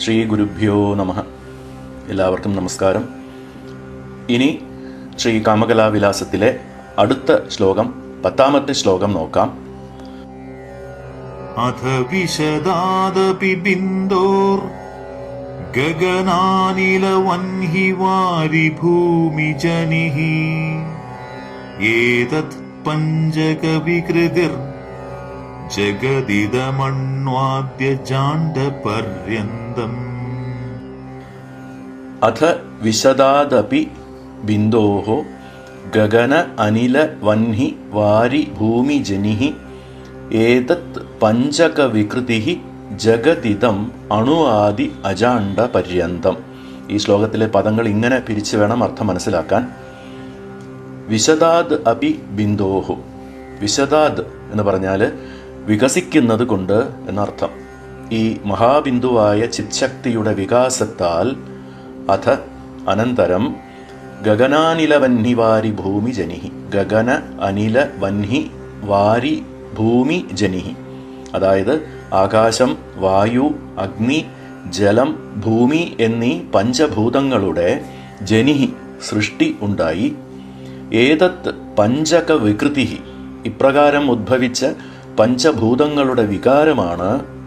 ശ്രീ ഗുരുഭ്യോ നമ. എല്ലാവർക്കും നമസ്കാരം. ഇനി ശ്രീ കാമകലാവിലാസത്തിലെ അടുത്ത ശ്ലോകം പത്താമത്തെ ശ്ലോകം നോക്കാം. അഥ വിശദാദപി ബിന്ദോർ ഗഗനാനിലവൻഹി വാരിഭൂമിജനിഃ ഏതത് പഞ്ചകവികൃതിർ ജഗതിദമണ്വാദ്യ ജാണ്ഡപര്യന്ത ശബ്ദം അഥ വിശദാദപി ബിന്ദോ ഗഗന അനില വന്നി വാരി ഭൂമി ജനി ഏതത് പഞ്ചക വികൃതി ജഗതിതം അണു ആദി അജാണ്ട പര്യന്തം. ഈ ശ്ലോകത്തിലെ പദങ്ങൾ ഇങ്ങനെ പിരിച്ചു വേണം അർത്ഥം മനസ്സിലാക്കാൻ. വിശദാദ് അപി ബിന്ദോഹു. വിശദാദ് എന്ന് പറഞ്ഞാൽ വികസിക്കുന്നത് കൊണ്ട് എന്നർത്ഥം. ഈ മഹാബിന്ദുവായ ചിത്ശക്തിയുടെ വികാസത്താൽ അഥ അനന്തരം ഗഗനാനില വന്നി വാരി ഭൂമി ജനിഹി. ഗഗന അനില വന്നി വാരി ഭൂമി ജനിഹി. അതായത് ആകാശം വായു അഗ്നി ജലം ഭൂമി എന്നീ പഞ്ചഭൂതങ്ങളുടെ ജനിഹി സൃഷ്ടി ഉണ്ടായി. ഏതത് പഞ്ചക വികൃതി ഇപ്രകാരം ഉദ്ഭവിച്ച പഞ്ചഭൂതങ്ങളുടെ വികാരമാണ്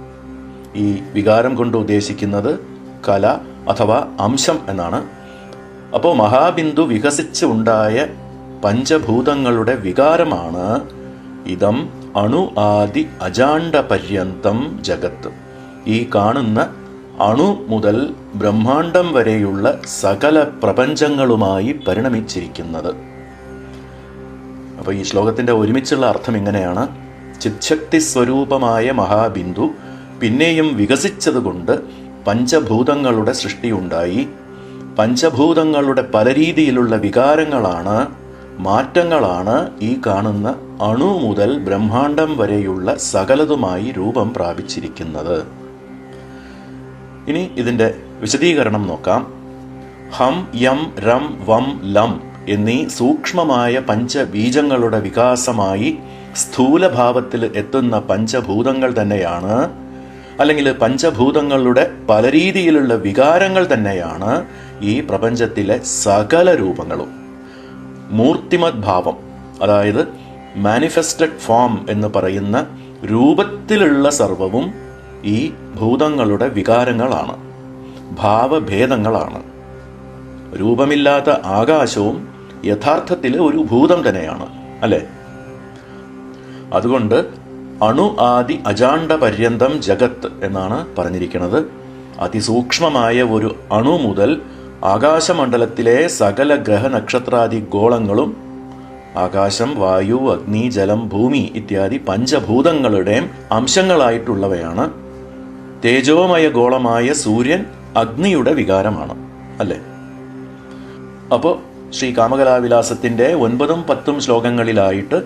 ഈ വികാരം കൊണ്ട് ഉദ്ദേശിക്കുന്നത് കല അഥവാ അംശം എന്നാണ്. അപ്പോൾ മഹാബിന്ദു വികസിച്ച് ഉണ്ടായ പഞ്ചഭൂതങ്ങളുടെ വികാരമാണ് ഇതം അണു ആദി അജാണ്ട പര്യന്തം ജഗത്ത്. ഈ കാണുന്ന അണു മുതൽ ബ്രഹ്മാണ്ടം വരെയുള്ള സകല പ്രപഞ്ചങ്ങളുമായി പരിണമിച്ചിരിക്കുന്നത്. അപ്പോൾ ഈ ശ്ലോകത്തിന്റെ ഒരുമിച്ചുള്ള അർത്ഥം ഇങ്ങനെയാണ്. ചിത്ശക്തി സ്വരൂപമായ മഹാബിന്ദു പിന്നെയും വികസിച്ചതുകൊണ്ട് പഞ്ചഭൂതങ്ങളുടെ സൃഷ്ടിയുണ്ടായി. പഞ്ചഭൂതങ്ങളുടെ പല രീതിയിലുള്ള വികാരങ്ങളാണ് മാറ്റങ്ങളാണ് ഈ കാണുന്ന അണു മുതൽ ബ്രഹ്മാണ്ടം വരെയുള്ള സകലതുമായി രൂപം പ്രാപിച്ചിരിക്കുന്നത്. ഇനി ഇതിന്റെ വിശദീകരണം നോക്കാം. ഹം യം രം വം ലം എന്നീ സൂക്ഷ്മമായ പഞ്ചബീജങ്ങളുടെ വികാസമായി സ്ഥൂലഭാവത്തിൽ എത്തുന്ന പഞ്ചഭൂതങ്ങൾ തന്നെയാണ് അല്ലെങ്കിൽ പഞ്ചഭൂതങ്ങളുടെ പല രീതിയിലുള്ള വികാരങ്ങൾ തന്നെയാണ് ഈ പ്രപഞ്ചത്തിലെ സകല രൂപങ്ങളും. മൂർത്തിമത് ഭാവം അതായത് മാനിഫെസ്റ്റഡ് ഫോം എന്ന് പറയുന്ന രൂപത്തിലുള്ള സർവവും ഈ ഭൂതങ്ങളുടെ വികാരങ്ങളാണ് ഭാവഭേദങ്ങളാണ്. രൂപമില്ലാത്ത ആകാശവും യഥാർത്ഥത്തിൽ ഒരു ഭൂതം തന്നെയാണ് അല്ലേ? അതുകൊണ്ട് അണു ആദി അജാണ്ട പര്യന്തം ജഗത്ത് എന്നാണ് പറഞ്ഞിരിക്കുന്നത്. അതിസൂക്ഷ്മമായ ഒരു അണു മുതൽ ആകാശമണ്ഡലത്തിലെ സകല ഗ്രഹ നക്ഷത്രാദി ഗോളങ്ങളും ആകാശം വായു അഗ്നി ജലം ഭൂമി ഇത്യാദി പഞ്ചഭൂതങ്ങളുടെ അംശങ്ങളായിട്ടുള്ളവയാണ്. തേജോമയ ഗോളമായ സൂര്യൻ അഗ്നിയുടെ വികാരമാണ് അല്ലേ? അപ്പോൾ ശ്രീ കാമകലാവിലാസത്തിന്റെ ഒൻപതും പത്തും ശ്ലോകങ്ങളിലായിട്ട്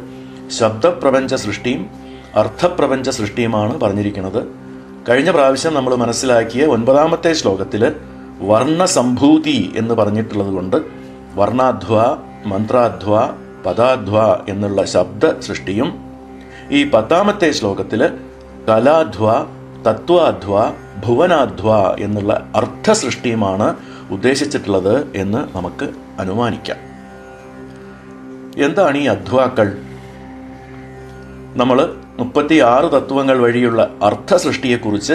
ശബ്ദപ്രപഞ്ച സൃഷ്ടിയും അർത്ഥപ്രപഞ്ച സൃഷ്ടിയുമാണ് പറഞ്ഞിരിക്കുന്നത്. കഴിഞ്ഞ പ്രാവശ്യം നമ്മൾ മനസ്സിലാക്കിയ ഒൻപതാമത്തെ ശ്ലോകത്തിൽ വർണസംഭൂതി എന്ന് പറഞ്ഞിട്ടുള്ളത് കൊണ്ട് വർണാധ്വ മന്ത്രാധ്വ പദാധ്വ എന്നുള്ള ശബ്ദ സൃഷ്ടിയും ഈ പത്താമത്തെ ശ്ലോകത്തിൽ കലാധ്വ തത്വാധ്വ ഭുവനാധ്വ എന്നുള്ള അർത്ഥ സൃഷ്ടിയുമാണ് ഉദ്ദേശിച്ചിട്ടുള്ളത് എന്ന് നമുക്ക് അനുമാനിക്കാം. എന്താണ് ഈ അധ്വാക്കൾ? നമ്മൾ മുപ്പത്തി ആറ് തത്വങ്ങൾ വഴിയുള്ള അർത്ഥ സൃഷ്ടിയെക്കുറിച്ച്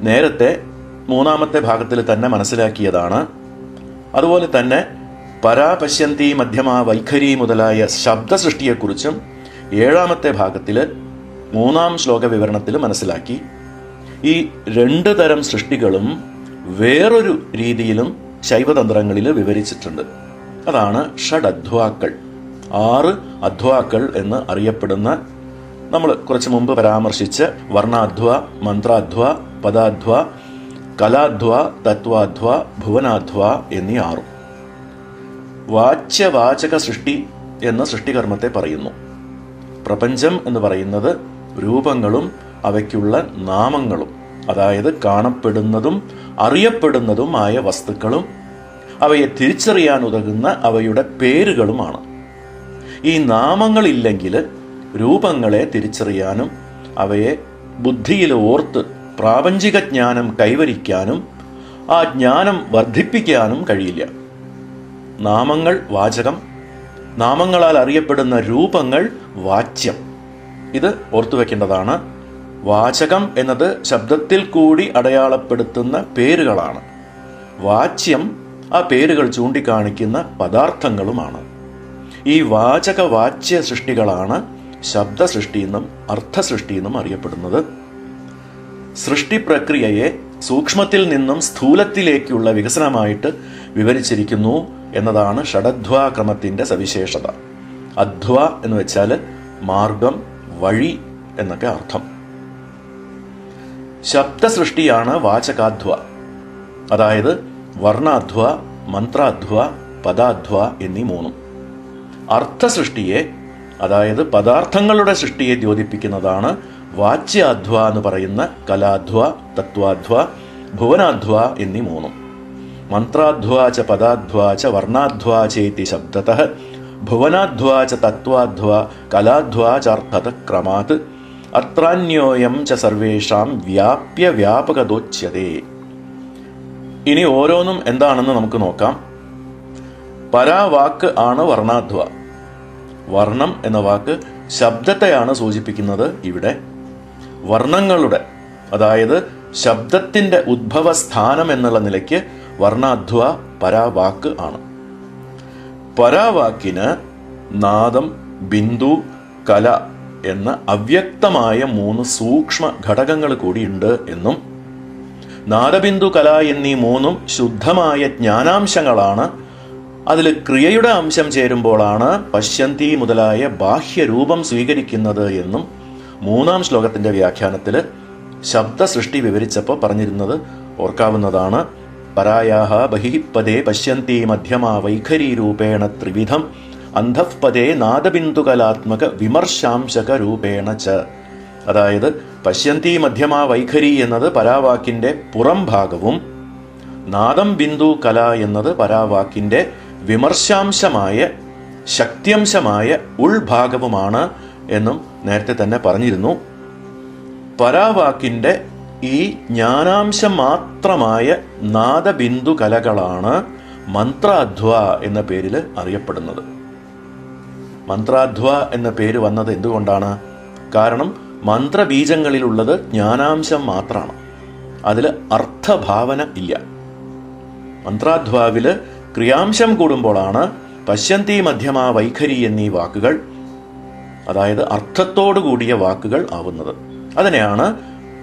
നേരത്തെ മൂന്നാമത്തെ ഭാഗത്തിൽ തന്നെ മനസ്സിലാക്കിയതാണ്. അതുപോലെ തന്നെ പരാപശ്യന്തി മധ്യമ വൈഖരി മുതലായ ശബ്ദ സൃഷ്ടിയെക്കുറിച്ചും ഏഴാമത്തെ ഭാഗത്തിൽ മൂന്നാം ശ്ലോക വിവരണത്തിൽ മനസ്സിലാക്കി. ഈ രണ്ട് തരം സൃഷ്ടികളും വേറൊരു രീതിയിലും ശൈവതന്ത്രങ്ങളിൽ വിവരിച്ചിട്ടുണ്ട്. അതാണ് ഷഡധ്വാക്കൾ. ആറ് അധ്വാക്കൾ എന്ന് അറിയപ്പെടുന്ന നമ്മൾ കുറച്ച് മുമ്പ് പരാമർശിച്ച് വർണാധ്വ മന്ത്രാധ്വ പദാധ്വ കലാധ്വ തത്വാധ്വ ഭുവനാധ്വ എന്നീ ആറും. വാച്യവാചക സൃഷ്ടി എന്ന സൃഷ്ടികർമ്മത്തെ പറയുന്നു. പ്രപഞ്ചം എന്ന് പറയുന്നത് രൂപങ്ങളും അവയ്ക്കുള്ള നാമങ്ങളും അതായത് കാണപ്പെടുന്നതും അറിയപ്പെടുന്നതുമായ വസ്തുക്കളും അവയെ തിരിച്ചറിയാൻ ഉതകുന്ന അവയുടെ പേരുകളുമാണ്. ഈ നാമങ്ങളില്ലെങ്കിൽ രൂപങ്ങളെ തിരിച്ചറിയാനും അവയെ ബുദ്ധിയിൽ ഓർത്ത് പ്രാപഞ്ചിക ജ്ഞാനം കൈവരിക്കാനും ആ ജ്ഞാനം വർദ്ധിപ്പിക്കാനും കഴിയില്ല. നാമങ്ങൾ വാചകം നാമങ്ങളാൽ അറിയപ്പെടുന്ന രൂപങ്ങൾ വാച്യം. ഇത് ഓർത്തു വെക്കേണ്ടതാണ്. വാചകം എന്നത് ശബ്ദത്തിൽ കൂടി അടയാളപ്പെടുത്തുന്ന പേരുകളാണ്. വാച്യം ആ പേരുകൾ ചൂണ്ടിക്കാണിക്കുന്ന പദാർത്ഥങ്ങളുമാണ്. ഈ വാചക വാച്യ സൃഷ്ടികളാണ് ശബ്ദ സൃഷ്ടി എന്നും അർത്ഥസൃഷ്ടി എന്നും അറിയപ്പെടുന്നത്. സൃഷ്ടി പ്രക്രിയയെ സൂക്ഷ്മത്തിൽ നിന്നും സ്ഥൂലത്തിലേക്കുള്ള വികസനമായിട്ട് വിവരിച്ചിരിക്കുന്നു എന്നതാണ് ഷഡധ്വാ സവിശേഷത. അധ്വ എന്ന് വെച്ചാൽ മാർഗം വഴി എന്നൊക്കെ അർത്ഥം. ശബ്ദസൃഷ്ടിയാണ് വാചകാധ്വ. അതായത് വർണാധ്വ മന്ത്രാധ്വ പദാധ്വ എന്നീ മൂന്നും. അർത്ഥസൃഷ്ടിയെ അതായത് പദാർത്ഥങ്ങളുടെ സൃഷ്ടിയെ ദ്യോതിപ്പിക്കുന്നതാണ് വാച്യാധ്വ എന്ന് പറയുന്ന കലാധ്വ തത്വാധ്വ ഭുവനാധ്വ എന്നീ മൂന്നും. മന്ത്രാധ്വാച പദാധ്വാച പദാധ്വ ച വർണാധ്വ ചേതി ശബ്ദത ഭുവനാധ്വാച തത്വാധ്വ കലാധ്വാചർത്ഥത ക്രമാത് അത്രാന്യോയം ച സർവേഷാം വ്യാപ്യ വ്യാപകതോച്യതേ ഇനി ഓരോന്നും എന്താണെന്ന് നമുക്ക് നോക്കാം. പരാവാക്ക് ആണ് വർണാധ്വ. വർണം എന്ന വാക്ക് ശബ്ദത്തെയാണ് സൂചിപ്പിക്കുന്നത് ഇവിടെ. വർണങ്ങളുടെ അതായത് ശബ്ദത്തിന്റെ ഉദ്ഭവസ്ഥാനം എന്നുള്ള നിലയ്ക്ക് വർണാധ്വ പരാവാക്ക് ആണ്. പരാവാക്കിന് നാദം ബിന്ദു കല എന്ന അവ്യക്തമായ മൂന്ന് സൂക്ഷ്മ ഘടകങ്ങൾ കൂടിയുണ്ട് എന്നും നാദബിന്ദു കല എന്നീ മൂന്നും ശുദ്ധമായ ജ്ഞാനാംശങ്ങളാണ് അതിൽ ക്രിയയുടെ അംശം ചേരുമ്പോഴാണ് പശ്യന്തി മുതലായ ബാഹ്യരൂപം സ്വീകരിക്കുന്നത് എന്നും മൂന്നാം ശ്ലോകത്തിന്റെ വ്യാഖ്യാനത്തിൽ ശബ്ദ സൃഷ്ടി വിവരിച്ചപ്പോൾ പറഞ്ഞിരുന്നത് ഓർക്കാവുന്നതാണ്. പരായാഹ ബഹിപദേ പശ്യന്തി മധ്യമാ വൈഖരി രൂപേണ ത്രിവിധം അന്ധപ്പതേ നാദബിന്ദുകലാത്മക വിമർശാംശക രൂപേണ ച. അതായത് പശ്യന്തി മധ്യമാ വൈഖരി എന്നത് പരാവാക്കിന്റെ പുറം ഭാഗവും നാദം ബിന്ദു കല എന്നത് പരാവാക്കിന്റെ വിമർശാംശമായ ശക്തിയംശമായ ഉൾഭാഗവുമാണ് എന്നും നേരത്തെ തന്നെ പറഞ്ഞിരുന്നു. പരാവാക്കിന്റെ ഈ ജ്ഞാനാംശം മാത്രമായ നാദബിന്ദു കലകളാണ് മന്ത്രാധ്വ എന്ന പേരിൽ അറിയപ്പെടുന്നത്. മന്ത്രാധ്വ എന്ന പേര് വന്നത് എന്തുകൊണ്ടാണ്? കാരണം മന്ത്രബീജങ്ങളിലുള്ളത് ജ്ഞാനാംശം മാത്രമാണ്. അതിൽ അർത്ഥഭാവന ഇല്ല. മന്ത്രാധ്വാവിൽ ക്രിയാംശം കൂടുമ്പോഴാണ് പശ്യന്തി മധ്യമ വൈഖരി എന്നീ വാക്കുകൾ അതായത് അർത്ഥത്തോടു കൂടിയ വാക്കുകൾ ആവുന്നത്. അതിനെയാണ്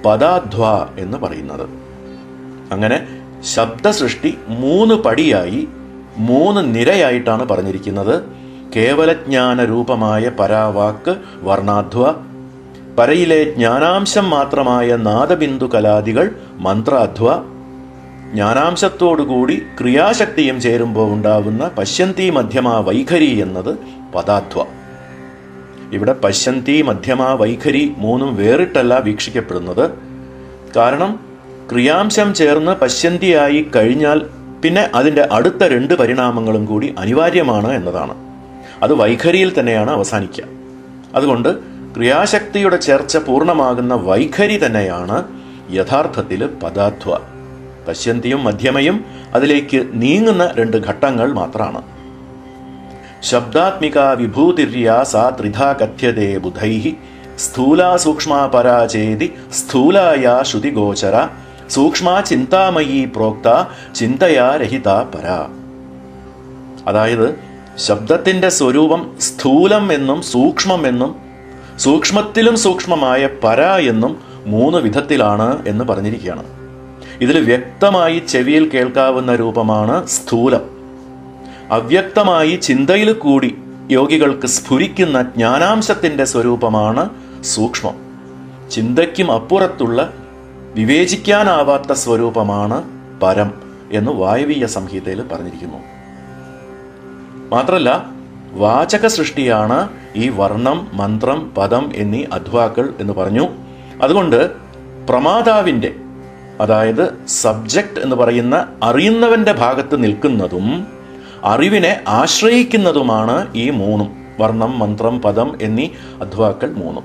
പദാധ്വ എന്ന് പറയുന്നത്. അങ്ങനെ ശബ്ദസൃഷ്ടി മൂന്ന് പടിയായി മൂന്ന് നിരയായിട്ടാണ് പറഞ്ഞിരിക്കുന്നത്. കേവലജ്ഞാനരൂപമായ പരാവാക്ക് വർണാധ്വ. പരയിലെ ജ്ഞാനാംശം മാത്രമായ നാദബിന്ദു കലാദികൾ മന്ത്രാധ്വ. ജ്ഞാനാംശത്തോടുകൂടി ക്രിയാശക്തിയും ചേരുമ്പോൾ ഉണ്ടാകുന്ന പശ്യന്തി മധ്യമ വൈഖരി എന്നത് പദാധ്വ ഇവിടെ പശ്യന്തി മധ്യമ വൈഖരി മൂന്നും വേറിട്ടല്ല വീക്ഷിക്കപ്പെടുന്നത്. കാരണം ക്രിയാംശം ചേർന്ന് പശ്യന്തിയായി കഴിഞ്ഞാൽ പിന്നെ അതിന്റെ അടുത്ത രണ്ട് പരിണാമങ്ങളും കൂടി അനിവാര്യമാണ് എന്നതാണ്. അത് വൈഖരിയിൽ തന്നെയാണ് അവസാനിക്കുക. അതുകൊണ്ട് ക്രിയാശക്തിയുടെ ചേർച്ച പൂർണമാകുന്ന വൈഖരി തന്നെയാണ് യഥാർത്ഥത്തിൽ പദാധ്വ പശ്യന്തിയും മധ്യമയും അതിലേക്ക് നീങ്ങുന്ന രണ്ട് ഘട്ടങ്ങൾ മാത്രമാണ്. ശബ്ദാത്മിക വിഭൂതിര്യ സാ ത്രിധാ കഥ്യതേ ബുധൈ സ്ഥൂല സൂക്ഷ്മ പരാചേതി സ്ഥൂലായ ശ്രുതിഗോചര സൂക്ഷ്മ ചിന്താമയി പ്രോക്ത ചിന്തയാ രഹിത പരാ. അതായത് ശബ്ദത്തിന്റെ സ്വരൂപം സ്ഥൂലം എന്നും സൂക്ഷ്മം എന്നും സൂക്ഷ്മത്തിലും സൂക്ഷ്മമായ പര എന്നും മൂന്ന് വിധത്തിലാണ് എന്ന് പറഞ്ഞിരിക്കുകയാണ്. ഇതിൽ വ്യക്തമായി ചെവിയിൽ കേൾക്കാവുന്ന രൂപമാണ് സ്ഥൂലം. അവ്യക്തമായി ചിന്തയിൽ കൂടി യോഗികൾക്ക് സ്ഫുരിക്കുന്ന ജ്ഞാനാംശത്തിന്റെ സ്വരൂപമാണ് സൂക്ഷ്മം. ചിന്തയ്ക്കും അപ്പുറത്തുള്ള വിവേചിക്കാനാവാത്ത സ്വരൂപമാണ് പരം എന്ന് വായവീയ സംഹിതയിൽ പറഞ്ഞിരിക്കുന്നു. മാത്രമല്ല വാചക സൃഷ്ടിയാണ് ഈ വർണം മന്ത്രം പദം എന്നീ അധ്വാക്കൾ എന്ന് പറഞ്ഞു. അതുകൊണ്ട് പ്രമാതാവിന്റെ അതായത് സബ്ജക്റ്റ് എന്ന് പറയുന്ന അറിയുന്നവന്റെ ഭാഗത്ത് നിൽക്കുന്നതും അറിവിനെ ആശ്രയിക്കുന്നതുമാണ് ഈ മൂന്നും. വർണം മന്ത്രം പദം എന്നീ അധ്വാക്കൾ മൂന്നും.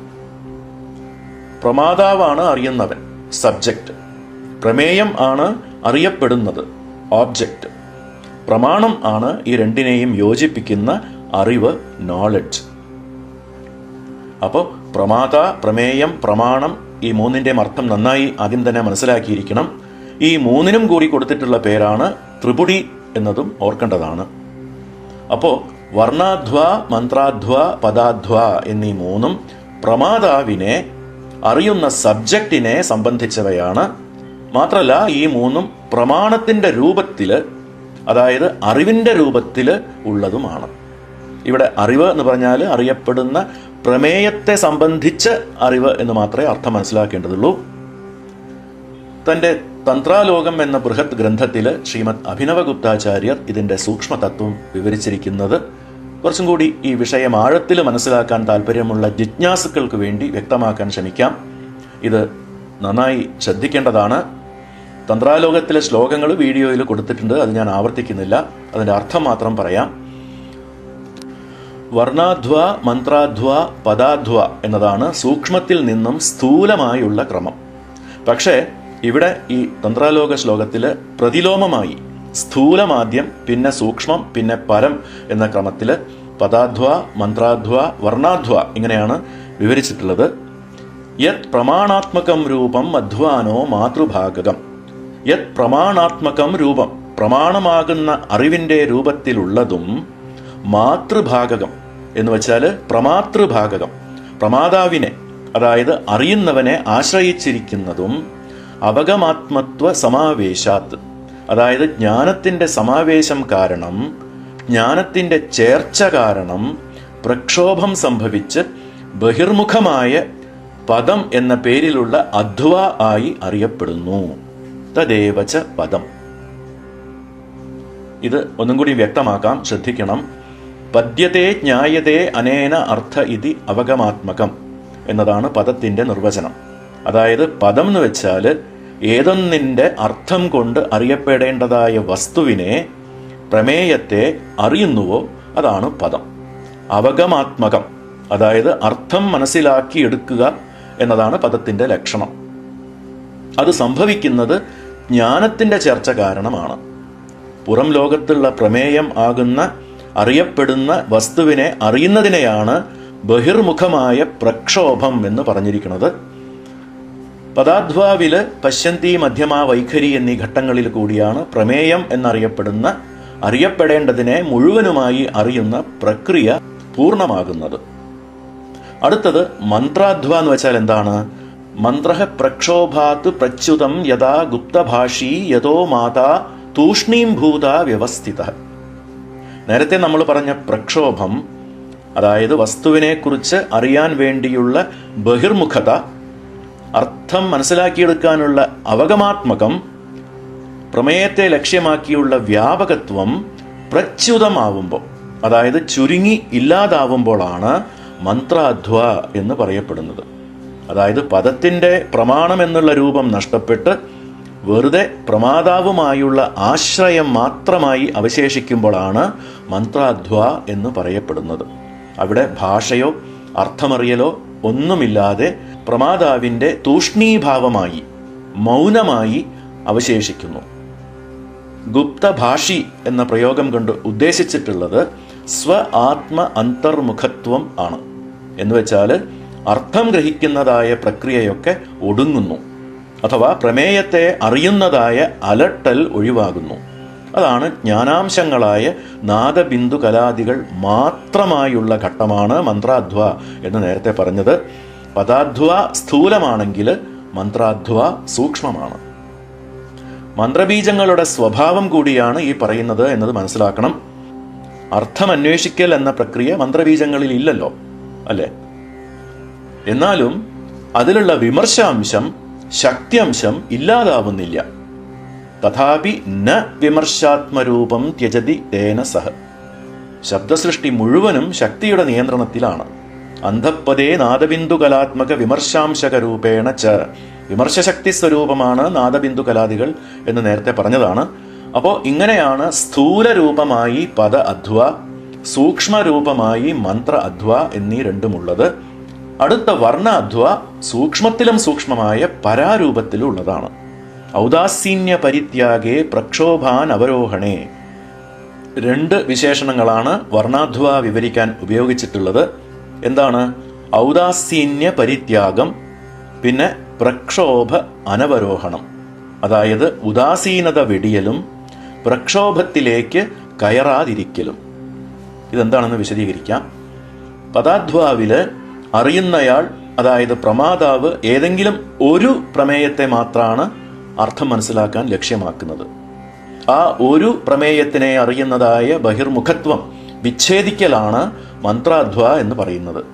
പ്രമാതാവാണ് അറിയുന്നവൻ സബ്ജക്റ്റ് പ്രമേയം ആണ് അറിയപ്പെടുന്നത് ഓബ്ജക്റ്റ് പ്രമാണം ആണ് ഈ രണ്ടിനെയും യോജിപ്പിക്കുന്ന അറിവ് നോളജ് അപ്പോൾ പ്രമാത പ്രമേയം പ്രമാണം ഈ മൂന്നിന്റെയും അർത്ഥം നന്നായി ആദ്യം തന്നെ മനസ്സിലാക്കിയിരിക്കണം. ഈ മൂന്നിനും കൂടി കൊടുത്തിട്ടുള്ള പേരാണ് ത്രിപുടി എന്നതും ഓർക്കേണ്ടതാണ്. അപ്പോൾ വർണാധ്വ മന്ത്രാധ്വ പദാധ്വ എന്നീ മൂന്നും പ്രമാതാവിനെ അറിയുന്ന സബ്ജക്റ്റിനെ സംബന്ധിച്ചവയാണ്. മാത്രമല്ല ഈ മൂന്നും പ്രമാണത്തിന്റെ രൂപത്തിൽ അതായത് അറിവിന്റെ രൂപത്തിൽ ഉള്ളതുമാണ്. ഇവിടെ അറിവ് എന്ന് പറഞ്ഞാൽ അറിയപ്പെടുന്ന പ്രമേയത്തെ സംബന്ധിച്ച് അറിവ് എന്ന് മാത്രമേ അർത്ഥം മനസ്സിലാക്കേണ്ടതുള്ളൂ. തന്റെ തന്ത്രാലോകം എന്ന ബൃഹത് ഗ്രന്ഥത്തിൽ ശ്രീമദ് അഭിനവഗുപ്താചാര്യർ ഇതിന്റെ സൂക്ഷ്മതത്വം വിവരിച്ചിരിക്കുന്നത് കുറച്ചും കൂടി ഈ വിഷയം ആഴത്തിൽ മനസ്സിലാക്കാൻ താല്പര്യമുള്ള ജിജ്ഞാസുക്കൾക്ക് വേണ്ടി വ്യക്തമാക്കാൻ ശ്രമിക്കാം. ഇത് നന്നായി ശ്രദ്ധിക്കേണ്ടതാണ്. തന്ത്രാലോകത്തിലെ ശ്ലോകങ്ങൾ വീഡിയോയിൽ കൊടുത്തിട്ടുണ്ട്. അത് ഞാൻ ആവർത്തിക്കുന്നില്ല. അതിന്റെ അർത്ഥം മാത്രം പറയാം. വർണാധ്വ മന്ത്രാധ്വ പദാധ്വ എന്നതാണ് സൂക്ഷ്മത്തിൽ നിന്നും സ്ഥൂലമായുള്ള ക്രമം. പക്ഷേ ഇവിടെ ഈ തന്ത്രാലോക ശ്ലോകത്തിൽ പ്രതിലോമമായി സ്ഥൂലമാദ്യം പിന്നെ സൂക്ഷ്മം പിന്നെ പരം എന്ന ക്രമത്തിൽ പദാധ്വ മന്ത്രാധ്വ വർണാധ്വ ഇങ്ങനെയാണ് വിവരിച്ചിട്ടുള്ളത്. യത് പ്രമാണാത്മകം രൂപം അധ്വാനോ മാതൃഭാഗകം. യത് പ്രമാണാത്മകം രൂപം പ്രമാണമാകുന്ന അറിവിന്റെ രൂപത്തിലുള്ളതും മാതൃഭാഗകം എന്ന് വെച്ചാൽ പ്രമാതൃഭാഗകം. പ്രമാതാവിനെ അതായത് അറിയുന്നവനെ ആശ്രയിച്ചിരിക്കുന്നതും അപകമാത്മത്വ സമാവേശാത്ത് അതായത് ജ്ഞാനത്തിന്റെ സമാവേശം കാരണം ജ്ഞാനത്തിന്റെ ചേർച്ച കാരണം പ്രക്ഷോഭം സംഭവിച്ച് ബഹിർമുഖമായ പദം എന്ന പേരിലുള്ള അധ്വ ആയി അറിയപ്പെടുന്നു. തദേവച പദം. ഇത് ഒന്നും കൂടി വ്യക്തമാക്കാം ശ്രദ്ധിക്കണം. പദ്യത്തെ ജ്ഞായതേ അനേന അർത്ഥ ഇതി അവഗമാത്മകം എന്നതാണ് പദത്തിന്റെ നിർവചനം. അതായത് പദം എന്ന് വെച്ചാൽ ഏതൊന്നിന്റെ അർത്ഥം കൊണ്ട് അറിയപ്പെടേണ്ടതായ വസ്തുവിനെ പ്രമേയത്തെ അറിയുന്നുവോ അതാണ് പദം. അവഗമാത്മകം അതായത് അർത്ഥം മനസ്സിലാക്കി എടുക്കുക എന്നതാണ് പദത്തിന്റെ ലക്ഷണം. അത് സംഭവിക്കുന്നത് ജ്ഞാനത്തിന്റെ ചർച്ച കാരണമാണ്. പുറം ലോകത്തുള്ള പ്രമേയം ആകുന്ന അറിയപ്പെടുന്ന വസ്തുവിനെ അറിയുന്നതിനെയാണ് ബഹിർമുഖമായ പ്രക്ഷോഭം എന്ന് പറഞ്ഞിരിക്കുന്നത്. പദാധ്വാവിൽ പശ്യന്തി മധ്യമ വൈഖരി എന്നീ ഘട്ടങ്ങളിൽ കൂടിയാണ് പ്രമേയം എന്നറിയപ്പെടുന്ന അറിയപ്പെടേണ്ടതിനെ മുഴുവനുമായി അറിയുന്ന പ്രക്രിയ പൂർണമാകുന്നത്. അടുത്തത് മന്ത്രാധ്വ എന്ന് വെച്ചാൽ എന്താണ്? മന്ത്ര പ്രക്ഷോഭാത് പ്രച്യുതം യഥാ ഗുപ്തഭാഷി യഥോ മാതാ തൂഷ്ണീംഭൂത വ്യവസ്ഥിത. നേരത്തെ നമ്മൾ പറഞ്ഞ പ്രക്ഷോഭം അതായത് വസ്തുവിനെക്കുറിച്ച് അറിയാൻ വേണ്ടിയുള്ള ബഹിർമുഖത അർത്ഥം മനസ്സിലാക്കിയെടുക്കാനുള്ള അവഗമാത്മകം പ്രമേയത്തെ ലക്ഷ്യമാക്കിയുള്ള വ്യാപകത്വം പ്രച്യുതമാവുമ്പോൾ അതായത് ചുരുങ്ങി ഇല്ലാതാവുമ്പോഴാണ് മന്ത്രാധ്വ എന്ന് പറയപ്പെടുന്നത്. അതായത് പദത്തിന്റെ പ്രമാണം എന്നുള്ള രൂപം നഷ്ടപ്പെട്ട് വെറുതെ പ്രമാതാവുമായുള്ള ആശ്രയം മാത്രമായി അവശേഷിക്കുമ്പോഴാണ് മന്ത്രാധ്വ എന്ന് പറയപ്പെടുന്നത്. അവിടെ ഭാഷയോ അർത്ഥമറിയലോ ഒന്നുമില്ലാതെ പ്രമാതാവിന്റെ തൂഷ്ണീഭാവമായി മൗനമായി അവശേഷിക്കുന്നു. ഗുപ്തഭാഷി എന്ന പ്രയോഗം കൊണ്ട് ഉദ്ദേശിച്ചിട്ടുള്ളത് സ്വ ആത്മ അന്തർമുഖത്വം ആണ്. എന്നുവെച്ചാൽ അർത്ഥം ഗ്രഹിക്കുന്നതായ പ്രക്രിയയൊക്കെ ഒടുങ്ങുന്നു. അഥവാ പ്രമേയത്തെ അറിയുന്നതായ അലട്ടൽ ഒഴിവാകുന്നു. അതാണ് ജ്ഞാനാംശങ്ങളായ നാദബിന്ദു കലാദികൾ മാത്രമായുള്ള ഘട്ടമാണ് മന്ത്രാധ്വ എന്ന് നേരത്തെ പറഞ്ഞത്. പദാധ്വ സ്ഥൂലമാണെങ്കിൽ മന്ത്രാധ്വ സൂക്ഷ്മമാണ്. മന്ത്രബീജങ്ങളുടെ സ്വഭാവം കൂടിയാണ് ഈ പറയുന്നത് എന്നത് മനസ്സിലാക്കണം. അർത്ഥം അന്വേഷിക്കൽ എന്ന പ്രക്രിയ മന്ത്രബീജങ്ങളിൽ ഇല്ലല്ലോ അല്ലേ? എന്നാലും അതിലുള്ള വിമർശാംശം ശക്തിയംശം ഇല്ലാതാവുന്നില്ല. തഥാപി ന വിമർശാത്മരൂപം ത്യജതി തേന സഹ. ശബ്ദസൃഷ്ടി മുഴുവനും ശക്തിയുടെ നിയന്ത്രണത്തിലാണ്. അന്ധപ്പതേ നാദബിന്ദു കലാത്മക വിമർശാംശക രൂപേണ ച. വിമർശശക്തി സ്വരൂപമാണ് നാദബിന്ദു കലാദികൾ എന്ന് നേരത്തെ പറഞ്ഞതാണ്. അപ്പോൾ ഇങ്ങനെയാണ് സ്ഥൂല രൂപമായി പദ അധ്വ സൂക്ഷ്മരൂപമായി മന്ത്ര അധ്വ എന്നീ രണ്ടുമുള്ളത്. അടുത്ത വർണ അധ്വ സൂക്ഷ്മത്തിലും സൂക്ഷ്മമായ പരാരൂപത്തിലും ഉള്ളതാണ് ഔദാസീന്യ പരിത്യാഗേ പ്രക്ഷോഭാൻ അവരോഹണേ. രണ്ട് വിശേഷണങ്ങളാണ് വർണാധ്വ വിവരിക്കാൻ ഉപയോഗിച്ചിട്ടുള്ളത്. എന്താണ്? ഔദാസീന്യ പരിത്യാഗം പിന്നെ പ്രക്ഷോഭ അനവരോഹണം. അതായത് ഉദാസീനത വെടിയലും പ്രക്ഷോഭത്തിലേക്ക് കയറാതിരിക്കലും. ഇതെന്താണെന്ന് വിശദീകരിക്കാം. പദാധ്വാവിൽ അറിയുന്നയാൾ അതായത് പ്രമാതാവ് ഏതെങ്കിലും ഒരു പ്രമേയത്തെ മാത്രമാണ് അർത്ഥം മനസ്സിലാക്കാൻ ലക്ഷ്യമാക്കുന്നത്. ആ ഒരു പ്രമേയത്തിനെ അറിയുന്നതായ ബഹിർമുഖത്വം വിച്ഛേദിക്കലാണ് മന്ത്രാധ്വ എന്ന് പറയുന്നത്.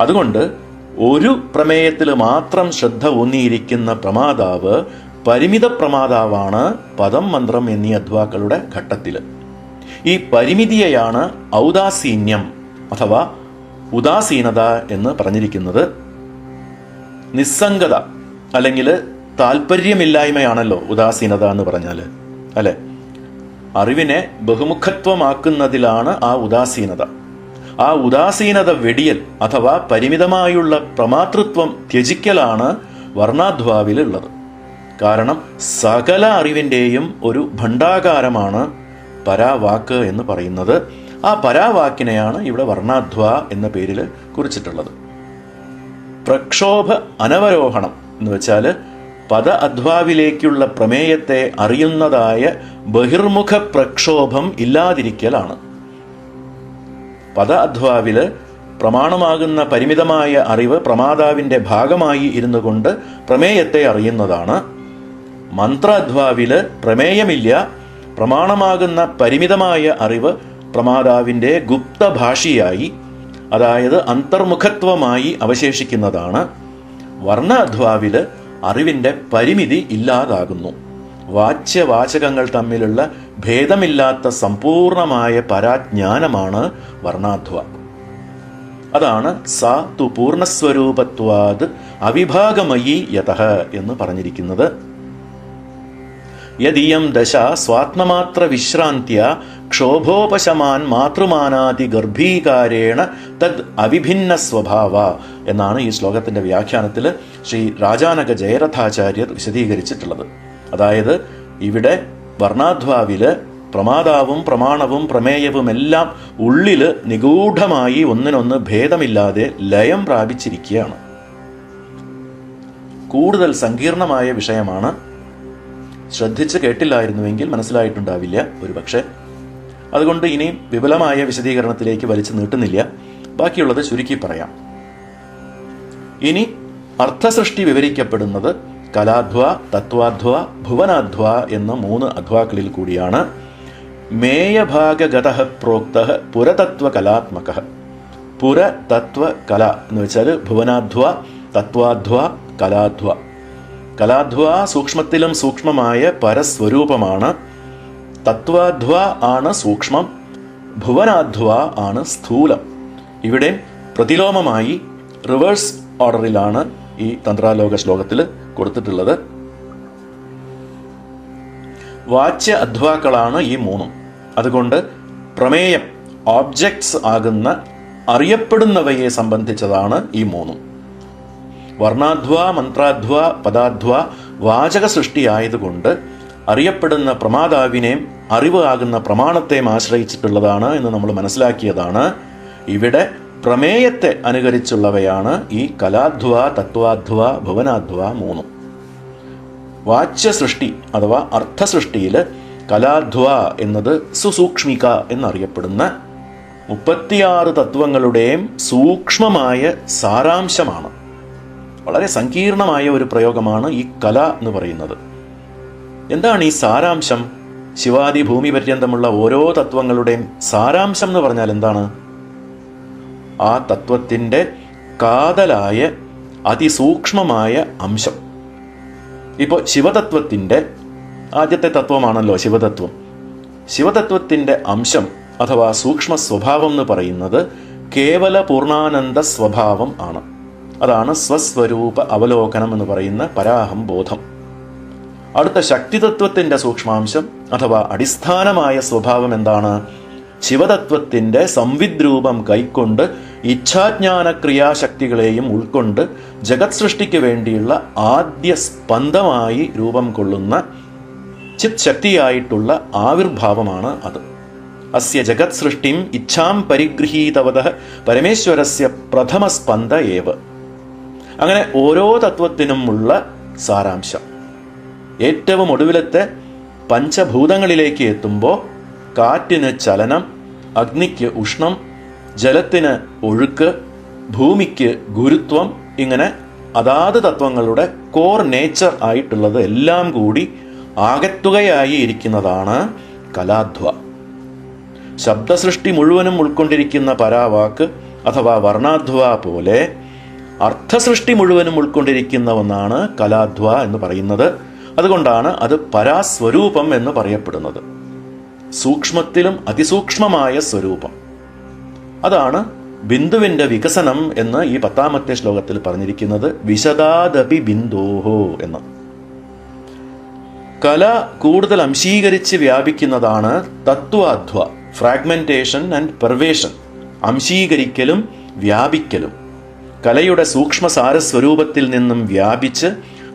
അതുകൊണ്ട് ഒരു പ്രമേയത്തിൽ മാത്രം ശ്രദ്ധ ഊന്നിയിരിക്കുന്ന പ്രമാതാവ് പരിമിത പ്രമാതാവാണ് പദം മന്ത്രം എന്നീ അധ്വാക്കളുടെ ഘട്ടത്തിൽ ഈ പരിമിതിയെയാണ് ഔദാസീന്യം അഥവാ ഉദാസീനത എന്ന് പറഞ്ഞിരിക്കുന്നത് നിസ്സംഗത അല്ലെങ്കിൽ താല്പര്യമില്ലായ്മയാണല്ലോ ഉദാസീനത എന്ന് പറഞ്ഞാൽ അല്ലെ? അറിവിനെ ബഹുമുഖത്വമാക്കുന്നതിലാണ് ആ ഉദാസീനത. ആ ഉദാസീനത വെടിയൽ അഥവാ പരിമിതമായുള്ള പ്രമാതൃത്വം ത്യജിക്കലാണ് വർണാധ്വാവിലുള്ളത്. കാരണം സകല അറിവിന്റെയും ഒരു ഭണ്ഡാകാരമാണ് പരാവാക്ക് എന്ന് പറയുന്നത്. ആ പരാവാക്കിനെയാണ് ഇവിടെ വർണാധ്വ എന്ന പേരിൽ കുറിച്ചിട്ടുള്ളത്. പ്രക്ഷോഭ അനവരോഹണം എന്ന് വെച്ചാൽ പദ അധ്വാവിലേക്കുള്ള പ്രമേയത്തെ അറിയുന്നതായ ബഹിർമുഖ പ്രക്ഷോഭം ഇല്ലാതിരിക്കലാണ്. പദ അധ്വാവിൽ പ്രമാണമാകുന്ന പരിമിതമായ അറിവ് പ്രമാതാവിന്റെ ഭാഗമായി ഇരുന്നു കൊണ്ട് പ്രമേയത്തെ അറിയുന്നതാണ്. മന്ത്ര മന്ത്രാധ്വാവിൽ പ്രമേയമില്ല പ്രമാണമാകുന്ന പരിമിതമായ അറിവ് പ്രമാതാവിന്റെ ഗുപ്തഭാഷിയായി അതായത് അന്തർമുഖത്വമായി അവശേഷിക്കുന്നതാണ്. വർണാധ്വാവിൽ അറിവിന്റെ പരിമിതി ഇല്ലാതാകുന്നു. വാച്യവാചകങ്ങൾ തമ്മിലുള്ള ഭേദമില്ലാത്ത സമ്പൂർണമായ പരാജ്ഞാനമാണ് വർണാധ്വ. അതാണ് സ തു പൂർണസ്വരൂപത്വാത് അവിഭാഗമയി യതഃ എന്ന് പറഞ്ഞിരിക്കുന്നത്. യദിയം ദശ സ്വാത്മമാത്ര വിശ്രാന്ത്യ ക്ഷോഭോപശമാൻ മാതൃമാനാതി ഗർഭീകാരേണ തദ് അവിഭിന്ന സ്വഭാവ എന്നാണ് ഈ ശ്ലോകത്തിന്റെ വ്യാഖ്യാനത്തിൽ ശ്രീ രാജാനക ജയരഥാചാര്യർ വിശദീകരിച്ചിട്ടുള്ളത്. അതായത് ഇവിടെ വർണാധ്വാവിൽ പ്രമാതാവും പ്രമാണവും പ്രമേയവും എല്ലാം ഉള്ളിൽ നിഗൂഢമായി ഒന്നിനൊന്ന് ഭേദമില്ലാതെ ലയം പ്രാപിച്ചിരിക്കുകയാണ്. കൂടുതൽ സങ്കീർണമായ വിഷയമാണ്. ശ്രദ്ധിച്ച് കേട്ടില്ലായിരുന്നുവെങ്കിൽ മനസ്സിലായിട്ടുണ്ടാവില്ല. ഒരുപക്ഷെ അതുകൊണ്ട് ഇനിയും വിപുലമായ വിശദീകരണത്തിലേക്ക് വലിച്ചു നീട്ടുന്നില്ല. ബാക്കിയുള്ളത് ചുരുക്കി പറയാം. ഇനി അർത്ഥസൃഷ്ടി വിവരിക്കപ്പെടുന്നത് കലാധ്വ തത്വാധ്വ ഭുവനാധ്വ എന്ന മൂന്ന് അധ്വാക്കളിൽ കൂടിയാണ്. മേയഭാഗഗത പ്രോക്ത പുരതത്വ കലാത്മക പുരതത്വ കല എന്ന് വെച്ചാൽ ഭുവനാധ്വ തത്വാധ്വ കലാധ്വ. കലാധ്വ സൂക്ഷ്മത്തിലും സൂക്ഷ്മമായ പരസ്വരൂപമാണ്. തത്വാധ്വ ആണ് സൂക്ഷ്മം ഭുവനാധ്വ ആണ് സ്ഥൂലം. ഇവിടെ പ്രതിലോമമായി റിവേഴ്സ് ഓർഡറിലാണ് ഈ തന്ത്രാലോക ശ്ലോകത്തിൽ കൊടുത്തിട്ടുള്ളത്. വാച്യ അധ്വാക്കളാണ് ഈ മൂന്നും. അതുകൊണ്ട് പ്രമേയം ഓബ്ജക്ട്സ് ആകുന്ന അറിയപ്പെടുന്നവയെ സംബന്ധിച്ചതാണ് ഈ മൂന്നും. വർണാധ്വ മന്ത്രാധ്വ പദാധ്വ വാചക സൃഷ്ടിയായതുകൊണ്ട് അറിയപ്പെടുന്ന പ്രമാതാവിനെയും അറിവ് ആകുന്ന പ്രമാണത്തെയും ആശ്രയിച്ചിട്ടുള്ളതാണ് എന്ന് നമ്മൾ മനസ്സിലാക്കിയതാണ്. ഇവിടെ പ്രമേയത്തെ അനുകരിച്ചുള്ളവയാണ് ഈ കലാധ്വ തത്വാധ്വ ഭുവനാധ്വ മൂന്നും. വാച്യ സൃഷ്ടി അഥവാ അർത്ഥസൃഷ്ടിയിൽ കലാധ്വ എന്നത് സുസൂക്ഷ്മിക എന്നറിയപ്പെടുന്ന മുപ്പത്തിയാറ് തത്വങ്ങളുടെയും സൂക്ഷ്മമായ സാരാംശമാണ്. വളരെ സങ്കീർണമായ ഒരു പ്രയോഗമാണ് ഈ കല എന്ന് പറയുന്നത്. എന്താണ് ഈ സാരാംശം? ശിവാദി ഭൂമി പര്യന്തമുള്ള ഓരോ തത്വങ്ങളുടെയും സാരാംശം എന്ന് പറഞ്ഞാൽ എന്താണ്? ആ തത്വത്തിന്റെ കാതലായ അതിസൂക്ഷ്മമായ അംശം. ഇപ്പോൾ ശിവതത്വത്തിന്റെ ആദ്യത്തെ തത്വമാണല്ലോ ശിവതത്വം. ശിവതത്വത്തിന്റെ അംശം അഥവാ സൂക്ഷ്മ സ്വഭാവം എന്ന് പറയുന്നത് കേവല പൂർണാനന്ദ സ്വഭാവം ആണ്. അതാണ് സ്വസ്വരൂപ അവലോകനം എന്ന് പറയുന്ന പരാഹം ബോധം. അടുത്ത ശക്തിതത്വത്തിന്റെ സൂക്ഷ്മാംശം അഥവാ അടിസ്ഥാനമായ സ്വഭാവം എന്താണ്? ശിവതത്വത്തിന്റെ സംവിദ്രൂപം കൈക്കൊണ്ട് ഇച്ഛാജ്ഞാന ക്രിയാശക്തികളെയും ഉൾക്കൊണ്ട് ജഗത് സൃഷ്ടിക്ക് വേണ്ടിയുള്ള ആദ്യ സ്പന്ദമായി രൂപം കൊള്ളുന്ന ചിത് ശക്തിയായിട്ടുള്ള ആവിർഭാവമാണ് അത്. അസ്യ ജഗത് സൃഷ്ടിം ഇച്ഛാം പരിഗൃഹീതവത പരമേശ്വരസ്യ പ്രഥമ സ്പന്ദ ഏവ്. അങ്ങനെ ഓരോ തത്വത്തിനുമുള്ള സാരാംശം. ഏറ്റവും ഒടുവിലത്തെ പഞ്ചഭൂതങ്ങളിലേക്ക് എത്തുമ്പോൾ കാറ്റിന് ചലനം അഗ്നിക്ക് ഉഷ്ണം ജലത്തിന് ഒഴുക്ക് ഭൂമിക്ക് ഗുരുത്വം ഇങ്ങനെ അതാത് തത്വങ്ങളുടെ കോർ നേച്ചർ ആയിട്ടുള്ളത് എല്ലാം കൂടി ആകത്തുകയായി ഇരിക്കുന്നതാണ് കലാധ്വ. ശബ്ദസൃഷ്ടി മുഴുവനും ഉൾക്കൊണ്ടിരിക്കുന്ന പരാവാക്ക് അഥവാ വർണാധ്വ പോലെ അർത്ഥസൃഷ്ടി മുഴുവനും ഉൾക്കൊണ്ടിരിക്കുന്ന ഒന്നാണ് കലാധ്വ എന്ന് പറയുന്നത്. അതുകൊണ്ടാണ് അത് പരാസ്വരൂപം എന്ന് പറയപ്പെടുന്നത്. സൂക്ഷ്മത്തിലും അതിസൂക്ഷ്മമായ സ്വരൂപം. അതാണ് ബിന്ദുവിന്റെ വികസനം എന്ന് ഈ പത്താമത്തെ ശ്ലോകത്തിൽ പറഞ്ഞിരിക്കുന്നത് വിശദാദപി ബിന്ദോഹോ എന്ന്. കല കൂടുതൽ അംശീകരിച്ച് വ്യാപിക്കുന്നതാണ് തത്വാധ്വ ഫ്രാഗ്മെന്റേഷൻ ആൻഡ് പെർവേഷൻ അംശീകരിക്കലും വ്യാപിക്കലും. കലയുടെ സൂക്ഷ്മ സാരസ്വരൂപത്തിൽ നിന്നും വ്യാപിച്ച്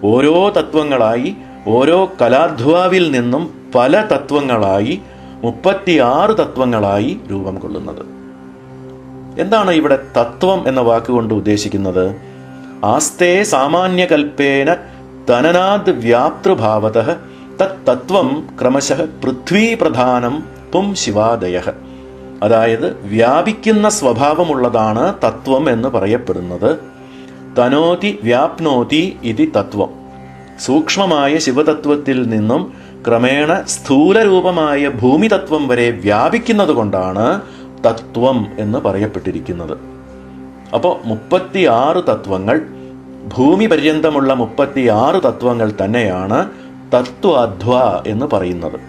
ഓരോ തത്വങ്ങളായി ഓരോ കലാധ്വാവിൽ നിന്നും പല തത്വങ്ങളായി മുപ്പത്തിയാറ് തത്വങ്ങളായി രൂപം കൊള്ളുന്നത്. എന്താണ് ഇവിടെ തത്വം എന്ന വാക്കുകൊണ്ട് ഉദ്ദേശിക്കുന്നത്? ആസ്തേ സാമാന്യകൽപ്പേന തനനാദ് വ്യാപ്തൃഭാവത തത്വം ക്രമശഃ പൃഥ്വീപ്രധാനം പും ശിവാദയ. അതായത് വ്യാപിക്കുന്ന സ്വഭാവമുള്ളതാണ് തത്വം എന്ന് പറയപ്പെടുന്നത്. തനോതി വ്യാപ്നോതി ഇതി തത്വം. സൂക്ഷ്മമായ ശിവതത്വത്തിൽ നിന്നും ക്രമേണ സ്ഥൂലരൂപമായ ഭൂമിതത്വം വരെ വ്യാപിക്കുന്നത് കൊണ്ടാണ് തത്വം എന്ന് പറയപ്പെട്ടിരിക്കുന്നത്. അപ്പോൾ മുപ്പത്തിയാറ് തത്വങ്ങൾ ഭൂമി പര്യന്തമുള്ള മുപ്പത്തിയാറ് തത്വങ്ങൾ തന്നെയാണ് തത്വാധ്വ എന്ന് പറയുന്നത്.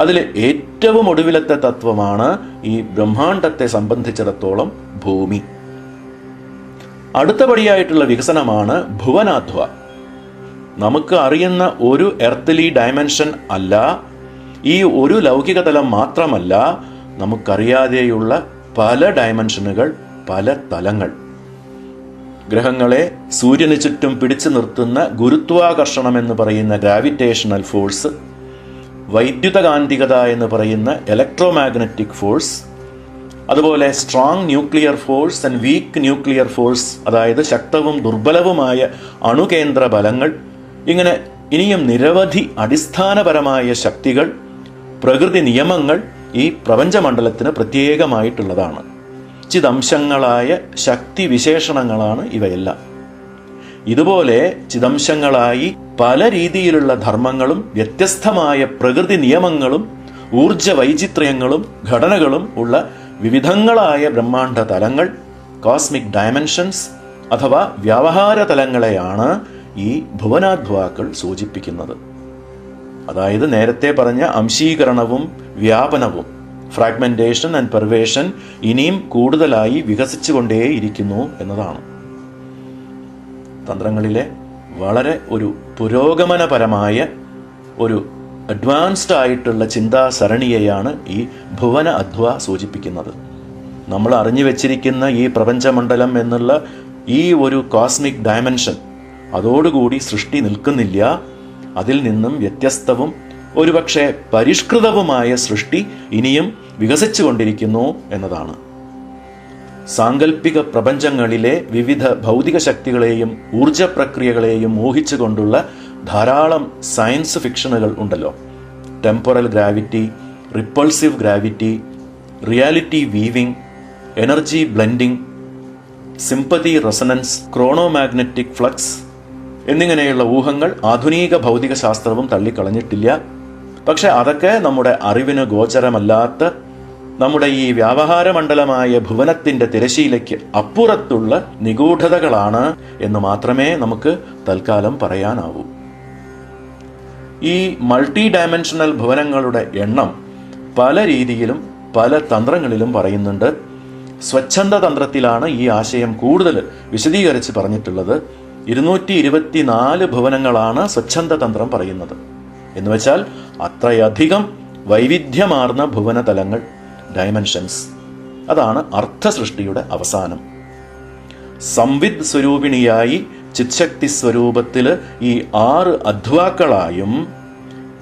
അതിൽ ഏറ്റവും ഒടുവിലത്തെ തത്വമാണ് ഈ ബ്രഹ്മാണ്ടത്തെ സംബന്ധിച്ചിടത്തോളം ഭൂമി. അടുത്തപടിയായിട്ടുള്ള വികസനമാണ് ഭുവനാധ്വ. നമുക്ക് അറിയുന്ന ഒരു എർത്തലി ഡയമെൻഷൻ അല്ല ഈ ഒരു ലൗകിക തലം മാത്രമല്ല നമുക്കറിയാതെയുള്ള പല ഡയമെൻഷനുകൾ പല തലങ്ങൾ. ഗ്രഹങ്ങളെ സൂര്യന് ചുറ്റും പിടിച്ചു നിർത്തുന്ന ഗുരുത്വാകർഷണം എന്ന് പറയുന്ന ഗ്രാവിറ്റേഷണൽ ഫോഴ്സ് വൈദ്യുതകാന്തികത എന്ന് പറയുന്ന ഇലക്ട്രോമാഗ്നറ്റിക് ഫോഴ്സ് അതുപോലെ strong nuclear force and weak nuclear force അതായത് ശക്തവും ദുർബലവുമായ അണുകേന്ദ്ര ബലങ്ങൾ ഇങ്ങനെ ഇനിയും നിരവധി അടിസ്ഥാനപരമായ ശക്തികൾ പ്രകൃതി നിയമങ്ങൾ ഈ പ്രപഞ്ചമണ്ഡലത്തിന് പ്രത്യേകമായിട്ടുള്ളതാണ്. ചിദംശങ്ങളായ ശക്തി വിശേഷണങ്ങളാണ് ഇവയെല്ലാം. ഇതുപോലെ ചിദംശങ്ങളായി പല രീതിയിലുള്ള ധർമ്മങ്ങളും വ്യത്യസ്തമായ പ്രകൃതി നിയമങ്ങളും ഊർജ വൈചിത്ര്യങ്ങളും ഘടനകളും ഉള്ള വിവിധങ്ങളായ ബ്രഹ്മാണ്ഡ തലങ്ങൾ കോസ്മിക് ഡയമെൻഷൻസ് അഥവാ വ്യവഹാര തലങ്ങളെയാണ് ഈ ഭുവനാത്ഭവാക്കൾ സൂചിപ്പിക്കുന്നത്. അതായത് നേരത്തെ പറഞ്ഞ അംശീകരണവും വ്യാപനവും ഫ്രാഗ്മെന്റേഷൻ ആൻഡ് പെർവേഷൻ ഇനിയും കൂടുതലായി വികസിച്ചുകൊണ്ടേയിരിക്കുന്നു എന്നതാണ്. തന്ത്രങ്ങളിലെ വളരെ ഒരു പുരോഗമനപരമായ ഒരു അഡ്വാൻസ്ഡ് ആയിട്ടുള്ള ചിന്താസരണിയെയാണ് ഈ ഭുവന അധ്വ സൂചിപ്പിക്കുന്നത്. നമ്മൾ അറിഞ്ഞു വെച്ചിരിക്കുന്ന ഈ പ്രപഞ്ചമണ്ഡലം എന്നുള്ള ഈ ഒരു കോസ്മിക് ഡയമെൻഷൻ അതോടുകൂടി സൃഷ്ടി നിൽക്കുന്നില്ല. അതിൽ നിന്നും വ്യത്യസ്തവും ഒരുപക്ഷെ പരിഷ്കൃതവുമായ സൃഷ്ടി ഇനിയും വികസിച്ചുകൊണ്ടിരിക്കുന്നു എന്നതാണ്. സാങ്കല്പിക പ്രപഞ്ചങ്ങളിലെ വിവിധ ഭൗതിക ശക്തികളെയും ഊർജ പ്രക്രിയകളെയും മോഹിച്ചുകൊണ്ടുള്ള ധാരാളം സയൻസ് ഫിക്ഷനുകൾ ഉണ്ടല്ലോ. Temporal gravity repulsive gravity reality weaving energy blending sympathy resonance chronomagnetic flux എന്നിങ്ങനെയുള്ള ഊഹങ്ങൾ ആധുനിക ഭൗതിക ശാസ്ത്രവും തള്ളിക്കളഞ്ഞിട്ടില്ല. പക്ഷെ അതൊക്കെ നമ്മുടെ അറിവിന് ഗോചരമല്ലാത്ത നമ്മുടെ ഈ വ്യാവഹാര മണ്ഡലമായ ഭുവനത്തിന്റെ തിരശീലയ്ക്ക് അപ്പുറത്തുള്ള നിഗൂഢതകളാണ് എന്ന് മാത്രമേ നമുക്ക് തൽക്കാലം പറയാനാവൂ. ഈ മൾട്ടി ഡയമെൻഷണൽ ഭുവനങ്ങളുടെ എണ്ണം പല രീതിയിലും പല തന്ത്രങ്ങളിലും പറയുന്നുണ്ട്. സ്വച്ഛന്ത തന്ത്രത്തിലാണ് ഈ ആശയം കൂടുതൽ വിശദീകരിച്ച് പറഞ്ഞിട്ടുള്ളത്. ഇരുന്നൂറ്റി ഇരുപത്തിനാല് ഭുവനങ്ങളാണ് സ്വച്ഛന്ത തന്ത്രം പറയുന്നത്. എന്ന് വെച്ചാൽ അത്രയധികം വൈവിധ്യമാർന്ന ഭുവനതലങ്ങൾ ഡയമെൻഷൻസ് അതാണ് അർത്ഥസൃഷ്ടിയുടെ അവസാനം. സംവിദ് സ്വരൂപിണിയായി ചിത്ശക്തി സ്വരൂപത്തിൽ ഈ ആറ് അധ്വാക്കളായും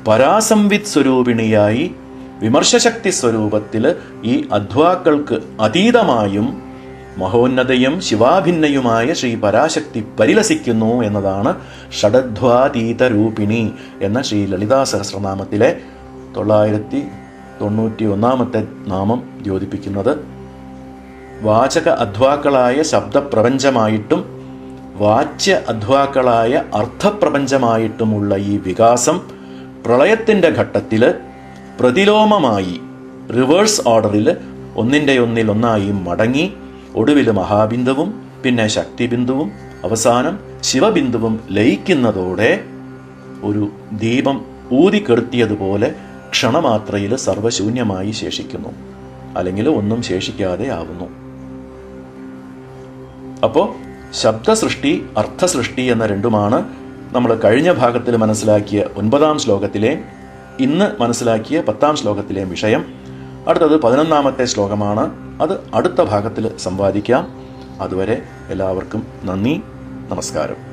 പരാസംവിത് സ്വരൂപിണിയായി വിമർശശക്തി സ്വരൂപത്തിൽ ഈ അധ്വാക്കൾക്ക് അതീതമായും മഹോന്നതയും ശിവാഭിന്നയുമായ ശ്രീ പരാശക്തി പരിലസിക്കുന്നു എന്നതാണ് ഷഡധ്വാതീതരൂപിണി എന്ന ശ്രീ ലളിതാ സഹസ്രനാമത്തിലെ തൊള്ളായിരത്തി തൊണ്ണൂറ്റി ഒന്നാമത്തെ നാമം ദ്യോതിപ്പിക്കുന്നത്. വാചക അധ്വാക്കളായ ശബ്ദപ്രപഞ്ചമായിട്ടും വാച്യ അധ്വാക്കളായ അർത്ഥപ്രപഞ്ചമായിട്ടുമുള്ള ഈ വികാസം പ്രളയത്തിന്റെ ഘട്ടത്തിൽ പ്രതിലോമമായി റിവേഴ്സ് ഓർഡറിൽ ഒന്നിന്റെ ഒന്നിൽ ഒന്നായി മടങ്ങി ഒടുവിൽ മഹാബിന്ദുവും പിന്നെ ശക്തിബിന്ദുവും അവസാനം ശിവബിന്ദുവും ലയിക്കുന്നതോടെ ഒരു ദീപം ഊതിക്കെടുത്തിയതുപോലെ ക്ഷണമാത്രയിൽ സർവശൂന്യമായി ശേഷിക്കുന്നു. അല്ലെങ്കിൽ ഒന്നും ശേഷിക്കാതെ ആവുന്നു. അപ്പോൾ ശബ്ദസൃഷ്ടി അർത്ഥസൃഷ്ടി എന്ന രണ്ടുമാണ് നമ്മൾ കഴിഞ്ഞ ഭാഗത്തിൽ മനസ്സിലാക്കിയ ഒൻപതാം ശ്ലോകത്തിലെ ഇന്ന് മനസ്സിലാക്കിയ പത്താം ശ്ലോകത്തിലെ വിഷയം. അടുത്തത് പതിനൊന്നാമത്തെ ശ്ലോകമാണ്. അത് അടുത്ത ഭാഗത്തിൽ സംവാദിക്കാം. അതുവരെ എല്ലാവർക്കും നന്ദി നമസ്കാരം.